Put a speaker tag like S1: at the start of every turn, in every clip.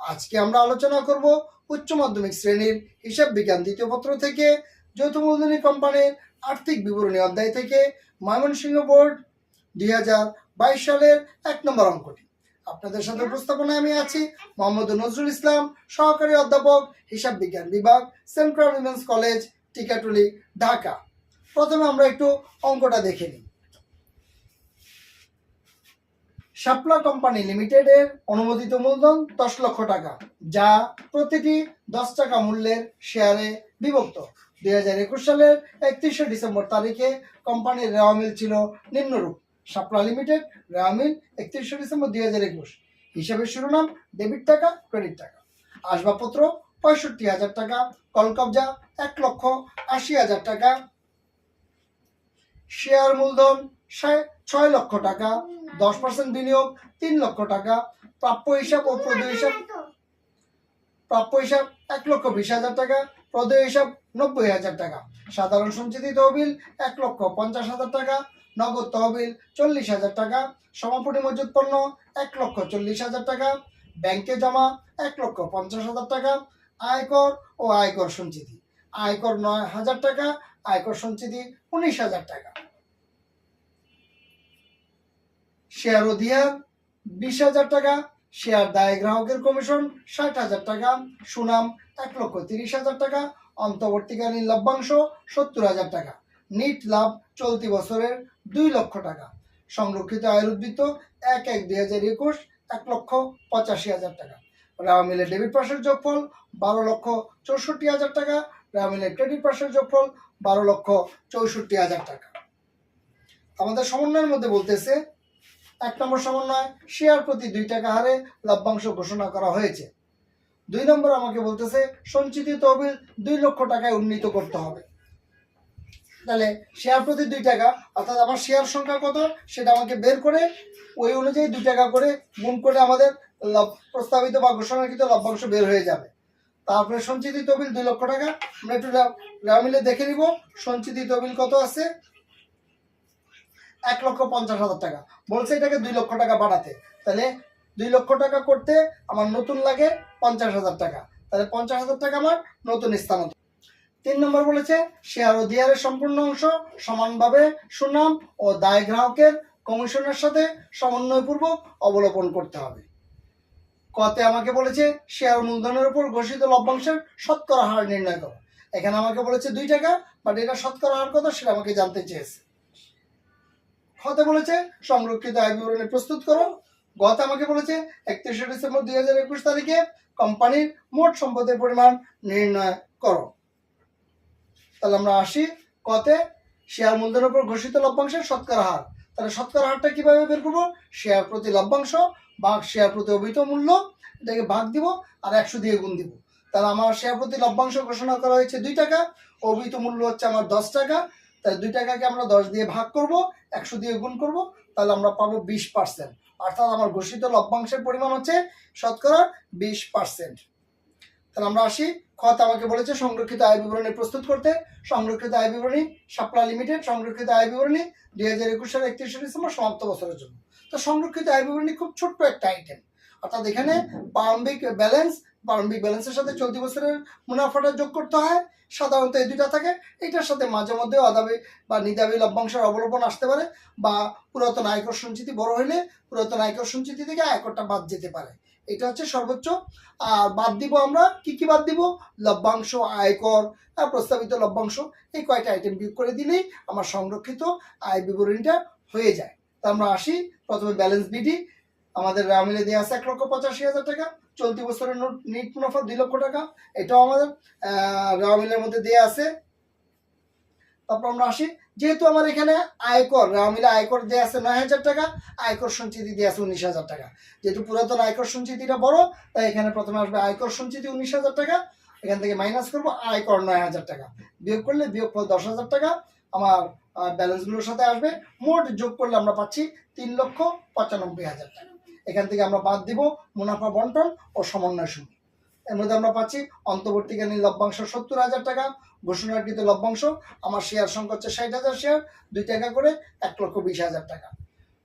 S1: আজকে আমরা আলোচনা করব উচ্চ মাধ্যমিক শ্রেণির হিসাব বিজ্ঞান দ্বিতীয় পত্র থেকে, যৌথ মূলধনী কোম্পানির আর্থিক বিবরণী অধ্যায় থেকে, ময়মনসিংহ বোর্ড দুই হাজার বাইশ সালের এক নম্বর অঙ্কটি। আপনাদের সাথে উপস্থাপনায় আমি আছি মোহাম্মদ নজরুল ইসলাম, সহকারী অধ্যাপক, হিসাব বিজ্ঞান বিভাগ, central women's college, Tikatuli, Dhaka. প্রথমে আমরা একটু অঙ্কটা দেখে নিই। শাপলা কোম্পানি লিমিটেডের অনুমোদিত মূলধন দশ লক্ষ টাকা, যা প্রতিটি দশ টাকা মূল্যের শেয়ারে বিভক্ত। দুই হাজার একুশ সালের একত্রিশে ডিসেম্বর তারিখে কোম্পানির রেওয়া মিল ছিল নিম্নরূপ। শাপলা লিমিটেড রেওয়া মিল একত্রিশে ডিসেম্বর দুই হাজার একুশ। হিসাবের শিরোনাম ডেবিট টাকা ক্রেডিট টাকা। আসবাবপত্র পঁয়ষট্টি হাজার টাকা, কলকবজা এক লক্ষ আশি হাজার টাকা। শেয়ার মূলধন ছয় লক্ষ টাকা। দশ পার্সেন্ট বিনিয়োগ তিন লক্ষ টাকা। প্রাপ্য হিসাব ও প্রদেয় হিসাব প্রাপ্য হিসাব এক লক্ষ বিশ হাজার টাকা প্রদেয় হিসাব নব্বই হাজার টাকা। সাধারণ সঞ্চিতি তহবিল এক লক্ষ পঞ্চাশ হাজার টাকা নগদ তহবিল চল্লিশ হাজার টাকা সমাপনী মজুত পণ্য এক লক্ষ চল্লিশ হাজার টাকা ব্যাংকে জমা এক লক্ষ পঞ্চাশ হাজার টাকা আয়কর ও আয়কর সঞ্চিতি। আয়কর নয় হাজার টাকা আয়কর সঞ্চিতি উনিশ হাজার টাকা। শেয়ার অধিয়ার বিশ হাজার টাকা, শেয়ার দায় গ্রাহকের কমিশন ষাট হাজার টাকা, সুনাম এক লক্ষ তিরিশ হাজার টাকা, অন্তর্বর্তীকালীন লভ্যাংশ সত্তর হাজার টাকা, নিট লাভ চলতি বছরের দুই লক্ষ টাকা, সংরক্ষিত আয়ের উদ্বৃত্ত এক এক দুই হাজার একুশ, এক লক্ষ পঁচাশি হাজার টাকা রাওয়া মিলের ডেবিট পাশের যোগফল বারো লক্ষ চৌষট্টি হাজার টাকা রাওয়া মিলের ক্রেডিট পাশের যোগফল বারো লক্ষ চৌষট্টি হাজার টাকা। আমাদের সমন্বয়ের মধ্যে বলতেছে এক নম্বর সমন্বয় শেয়ার প্রতি দুই টাকা হারে লভ্যাংশ ঘোষণা করা হয়েছে। দুই নম্বর আমাকে বলতেছে, সঞ্চিত তহবিল দুই লক্ষ টাকায় উন্নীত করতে হবে। তাহলে শেয়ার প্রতি দুই টাকা, অর্থাৎ আমার শেয়ার সংখ্যা কত, সেটা আমাকে বের করে ওই অনুযায়ী দুই টাকা করে গুণ করে আমাদের প্রস্তাবিত বা ঘোষণাকৃত লভ্যাংশ বের হয়ে যাবে। তারপরে সঞ্চিত তহবিল দুই লক্ষ টাকা, আমরা একটু মিলে দেখে নিব। সঞ্চিত তহবিল কত আছে? এক লক্ষ পঞ্চাশ হাজার টাকা। বলছে এটাকে দুই লক্ষ টাকা বাড়াতে। তাহলে দুই লক্ষ টাকা করতে আমার নতুন লাগে পঞ্চাশ হাজার টাকা। তাহলে পঞ্চাশ হাজার টাকা আমার নতুন স্থান তিন নম্বর বলেছে শেয়ার অধিয়ারের সম্পূর্ণ অংশ সমানভাবে সুনাম ও দায় গ্রাহকের কমিশনের সাথে সমন্বয়পূর্বক অবলোপন করতে হবে। কতে আমাকে বলেছে শেয়ার মূলধনের উপর ঘোষিত লভ্যাংশের শতকরা হার নির্ণয় করো। এখানে আমাকে বলেছে দুই টাকা বাট এটা শতকরা হার কত সেটা আমাকে জানতে চেয়েছে। হতে বলেছে, সংরক্ষিত আয় বিবরণী প্রস্তুত করো। গত আমাকে বলেছে, একত্রিশে ডিসেম্বর দুই হাজার একুশ তারিখে কোম্পানির মোট সম্পদের পরিমাণ নির্ণয় করো। তাহলে আমরা আসি কতে শেয়ার মূলধনের উপর ঘোষিত লভ্যাংশের শতকরা হার। তাহলে শতকরা হারটা কীভাবে বের করব? শেয়ার প্রতি লভ্যাংশ বা শেয়ার প্রতি অভিহিত মূল্য, এটাকে ভাগ দিব আর একশো দিয়ে গুণ দিব। তাহলে আমার শেয়ার প্রতি লভ্যাংশ ঘোষণা করা হয়েছে দুই টাকা অভিহিত মূল্য হচ্ছে আমার দশ টাকা তাহলে দুই টাকাকে আমরা দশ দিয়ে ভাগ করব, একশো দিয়ে গুণ করব, তাহলে আমরা পাবো বিশ পার্সেন্ট। অর্থাৎ আমার ঘোষিত লভ্যাংশের পরিমাণ হচ্ছে শতকরা বিশ পার্সেন্ট। তাহলে আমরা আসি খত আমাকে বলেছে সংরক্ষিত আয় বিবরণী প্রস্তুত করতে। সংরক্ষিত আয় বিবরণী, সাপলা লিমিটেড, সংরক্ষিত আয় বিবরণী দুই হাজার একুশ সালের একত্রিশে ডিসেম্বর সমাপ্ত বছরের জন্য। তো সংরক্ষিত আয় বিবরণী খুব ছোট্ট একটা আইটেম অর্থাৎ এখানে প্রারম্ভিক ব্যালেন্স প্রারম্ভিক ব্যালেন্সের সাথে চলতি বছরের মুনাফাটা যোগ করতে হয়। সাধারণত এই দুইটা থাকে। এটার সাথে মাঝে মধ্যে অদাবি বা নিদাবি লভ্যাংশের অবলম্বন আসতে পারে বা পুরাতন আয়কর সঞ্চিতি বড় হলে পুরাতন আয়কর সঞ্চিতি থেকে আয়করটা বাদ যেতে পারে। এটা হচ্ছে সর্বোচ্চ। আর বাদ দিব আমরা, কি কি বাদ দিব? লভ্যাংশ, আয়কর প্রস্তাবিত লভ্যাংশ, এই কয়টা আইটেম বিয়োগ করে দিলেই আমার সংরক্ষিত আয় বিবরণীটা হয়ে যায়। তা আমরা আসি। প্রথমে ব্যালেন্স বিডি আমাদের রামিলে দেওয়া আছে এক লক্ষ পঁচাশি হাজার টাকা। চলতি বছরের নোট, নিট মুনাফা দুই লক্ষ টাকা। এটাও আমাদের রামিলের মধ্যে দেওয়া আছে। তারপর আমরা আসি। যেহেতু আমার এখানে আয়কর রামিলে আয়কর দেওয়া আছে নয় হাজার টাকা, আয়কর সঞ্চিতি দেওয়া আছে উনিশ হাজার টাকা। যেহেতু পুরাতন আয়কর সঞ্চিতিটা বড়, তাই এখানে প্রথমে আসবে আয়কর সঞ্চিতি উনিশ হাজার টাকা, এখান থেকে মাইনাস করব আয়কর নয় হাজার টাকা। বিয়োগ করলে বিয়োগ ফল দশ হাজার টাকা, আমার ব্যালেন্সগুলোর সাথে আসবে। মোট যোগ করলে আমরা পাচ্ছি তিন লক্ষ পঁচানব্বই হাজার টাকা। এখান থেকে আমরা বাদ দিব মুনাফা বন্টন ও সমন্বয় শুনি এর মধ্যে আমরা পাচ্ছি অন্তর্বর্তীকালীন লভ্যাংশ সত্তর হাজার টাকা, ঘোষণাকৃত লভ্যাংশ আমার শেয়ার সংখ্যা হচ্ছে ষাট হাজার শেয়ার দুই টাকা করে এক লক্ষ বিশ হাজার টাকা।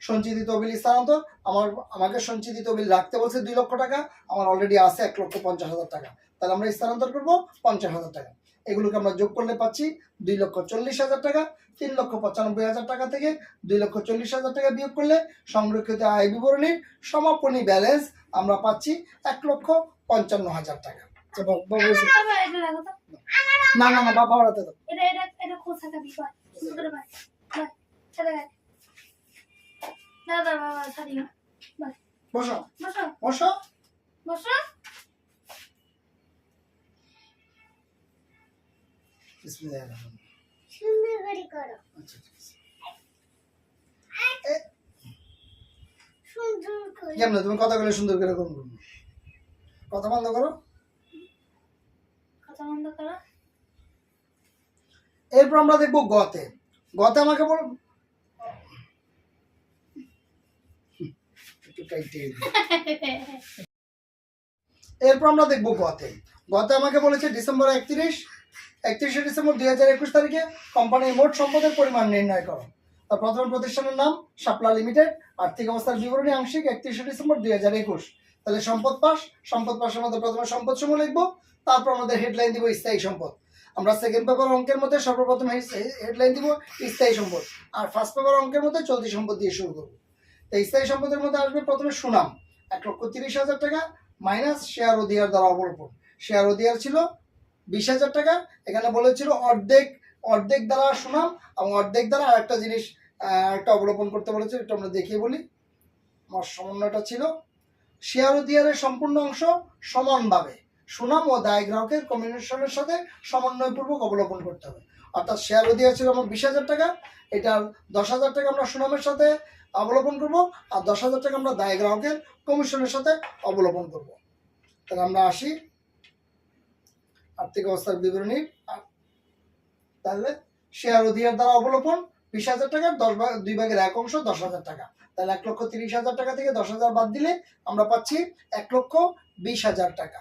S1: সঞ্চিত তহবিল স্থানান্তর, আমার, আমাকে সঞ্চিতি তহবিল রাখতে বলছে দুই লক্ষ টাকা, আমার অলরেডি আছে এক লক্ষ পঞ্চাশ হাজার টাকা। তাহলে আমরা স্থানান্তর করব পঞ্চাশ হাজার টাকা। এগুলোকে আমরা যোগ করলে পাচ্ছি দুই লক্ষ চল্লিশ হাজার টাকা তিন লক্ষ পঁচানব্বই হাজার টাকা থেকে দুই লক্ষ চল্লিশ হাজার টাকা বিয়োগ করলে সংরক্ষিত আয় বিবরণীর সমাপনী ব্যালেন্স আমরা পাচ্ছি এক লক্ষ পঞ্চান্ন হাজার টাকা। আচ্ছা। না না না বাবা ওরাতে দাও।
S2: এটা এটা এটা খোসা সুন্দর করে করো
S1: আচ্ছা ঠিক আছে
S2: সুন্দর করে
S1: কেমন? তুমি কথা বলে সুন্দর করে কথা বন্ধ করো।
S2: কথা বন্ধ করো।
S1: এরপর আমরা দেখব গতে। গতে আমাকে বল। এরপর আমরা দেখব গতে। গতে আমাকে বলেছে ডিসেম্বর একত্রিশ। একত্রিশে ডিসেম্বর দুই হাজার একুশ তারিখে কোম্পানির মোট সম্পদের পরিমাণ নির্ণয় করো। তার প্রথম প্রতিষ্ঠানের নাম শাপলা লিমিটেড। আর্থিক অবস্থার বিবরণী আংশিক একত্রিশে ডিসেম্বর দুই হাজার একুশ। তাহলে সম্পদ পাস। সম্পদ পাশের মধ্যে প্রথমে সম্পদ সমূহ লিখব, তারপর আমাদের হেডলাইন দিব স্থায়ী সম্পদ। আমরা সেকেন্ড পেপার অঙ্কের মধ্যে সর্বপ্রথম হেডলাইন দিব স্থায়ী সম্পদ। আর ফার্স্ট পেপার অঙ্কের মধ্যে চলতি সম্পদ দিয়ে শুরু করব। তো স্থায়ী সম্পদের মধ্যে আসবে প্রথমে সুনাম, এক লক্ষ তিরিশ হাজার টাকা মাইনাস শেয়ার অধিয়ার দ্বারা অবলম্বন। শেয়ার অধিয়ার ছিল বিশ হাজার টাকা। এখানে বলেছিল অর্ধেক অর্ধেক দ্বারা সুনাম এবং অর্ধেক দ্বারা আরেকটা জিনিস একটা অবলম্বন করতে বলেছে এটা আমরা দেখিয়ে বলি। আমার সমন্বয়টা ছিল, শেয়ার অধিয়ারের সম্পূর্ণ অংশ সমানভাবে সুনাম ও দায় গ্রাহকের কমিউনিকেশনের সাথে সমন্বয়পূর্বক অবলম্বন করতে হবে। অর্থাৎ শেয়ার অধিয়ার ছিল আমার বিশ হাজার টাকা, এটার দশ হাজার টাকা আমরা সুনামের সাথে অবলম্বন করব আর দশ হাজার টাকা আমরা দায় গ্রাহকের কমিশনের সাথে অবলম্বন করব। তাহলে আমরা আসি। আর্থিক অবস্থার বিবরণী তাহলে শেয়ার অধিকার দ্বারা অবলম্বন বিশ হাজার টাকা, দশ ভাগ, দুই ভাগের এক অংশ দশ হাজার টাকা। তাহলে এক লক্ষ তিরিশ হাজার টাকা থেকে দশ হাজার বাদ দিলে আমরা পাচ্ছি এক লক্ষ বিশ হাজার টাকা।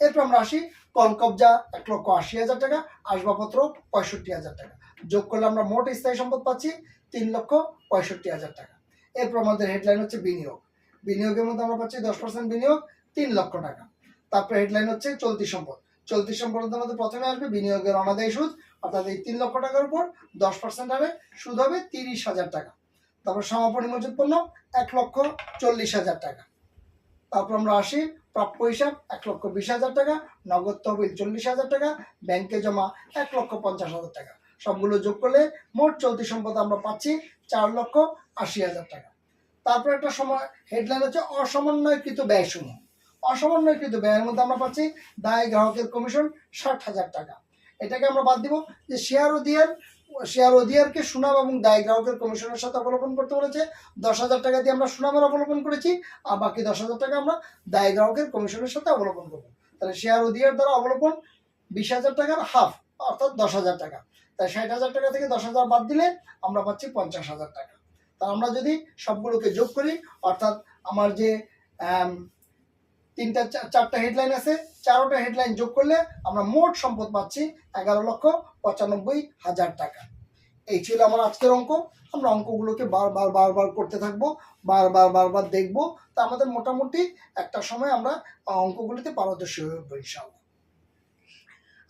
S1: এরপর আমরা আসি কল কবজা এক লক্ষ আশি হাজার টাকা, আসবাবপত্র পঁয়ষট্টি হাজার টাকা। যোগ করলে আমরা মোট স্থায়ী সম্পদ পাচ্ছি তিন লক্ষ পঁয়ষট্টি হাজার টাকা। এরপর আমাদের হেডলাইন হচ্ছে বিনিয়োগ। বিনিয়োগের মধ্যে আমরা পাচ্ছি দশ পার্সেন্ট বিনিয়োগ, তিন লক্ষ টাকা। তারপরে হেডলাইন হচ্ছে চলতি সম্পদ। চলতি সম্পদের মধ্যে প্রথমে আসবে বিনিয়োগের অনাদায়ী সুদ, অর্থাৎ এই তিন লক্ষ টাকার উপর দশ পার্সেন্ট হারে সুদ হবে তিরিশ হাজার টাকা। তারপর সমাপনী পণ্য, এক লক্ষ চল্লিশ হাজার টাকা। তারপর আমরা আসি, প্রাপ্য হিসাব, এক লক্ষ বিশ হাজার টাকা, নগদ তহবিল চল্লিশ হাজার টাকা, ব্যাংকে জমা এক লক্ষ পঞ্চাশ হাজার টাকা। সবগুলো যোগ করলে মোট চলতি সম্পদ আমরা পাচ্ছি চার লক্ষ আশি হাজার টাকা। তারপর একটা সময় হেডলাইন হচ্ছে অসমন্বয়কৃত ব্যয়সমূহ। অসমন্বয়কৃত ব্যয়ের মধ্যে আমরা পাচ্ছি দায় গ্রাহকের কমিশন ষাট হাজার টাকা। এটাকে আমরা বাদ দিব যে শেয়ার অধিয়ার শেয়ার অধিয়ারকে সুনাম এবং দায় গ্রাহকের কমিশনের সাথে অবলম্বন করতে বলেছে। দশ হাজার টাকা দিয়ে আমরা সুনামের অবলম্বন করেছি, আর বাকি দশ হাজার টাকা আমরা দায় গ্রাহকের কমিশনের সাথে অবলম্বন করব। তাহলে শেয়ার অধিয়ার দ্বারা অবলম্বন বিশ হাজার টাকার হাফ অর্থাৎ দশ হাজার টাকা। তাই ষাট হাজার টাকা থেকে দশ হাজার বাদ দিলে আমরা পাচ্ছি পঞ্চাশ হাজার টাকা। তা আমরা যদি সবগুলোকে যোগ করি, অর্থাৎ আমার যে তিনটা চারটা হেডলাইন আছে, চারোটা হেডলাইন যোগ করলে আমরা মোট সম্পদ পাচ্ছি এগারো লক্ষ পঁচানব্বই হাজার টাকা। এই ছিল আমার আজকের অঙ্ক। আমরা অঙ্কগুলোকে বারবার বারবার করতে থাকব বারবার বারবার দেখব। তা আমাদের মোটামুটি একটা সময় আমরা অঙ্কগুলিতে পারদর্শী হয়ে উঠবো, ইনশাআল্লাহ।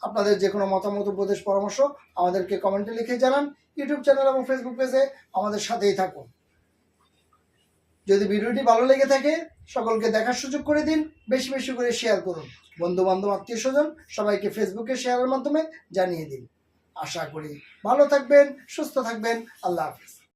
S1: আপনাদের যে কোনো মতামত, উপদেশ, পরামর্শ আমাদেরকে কমেন্টে লিখে জানান। ইউটিউব চ্যানেল এবং ফেসবুক পেজে আমাদের সাথেই থাকুন। যদি ভিডিওটি ভালো লেগে থাকে সকলকে দেখার সুযোগ করে দিন, বেশি বেশি করে শেয়ার করুন। বন্ধু বান্ধব আত্মীয় স্বজন সবাইকে ফেসবুকে শেয়ারের মাধ্যমে জানিয়ে দিন। আশা করি ভালো থাকবেন, সুস্থ থাকবেন, আল্লাহ হাফিজ।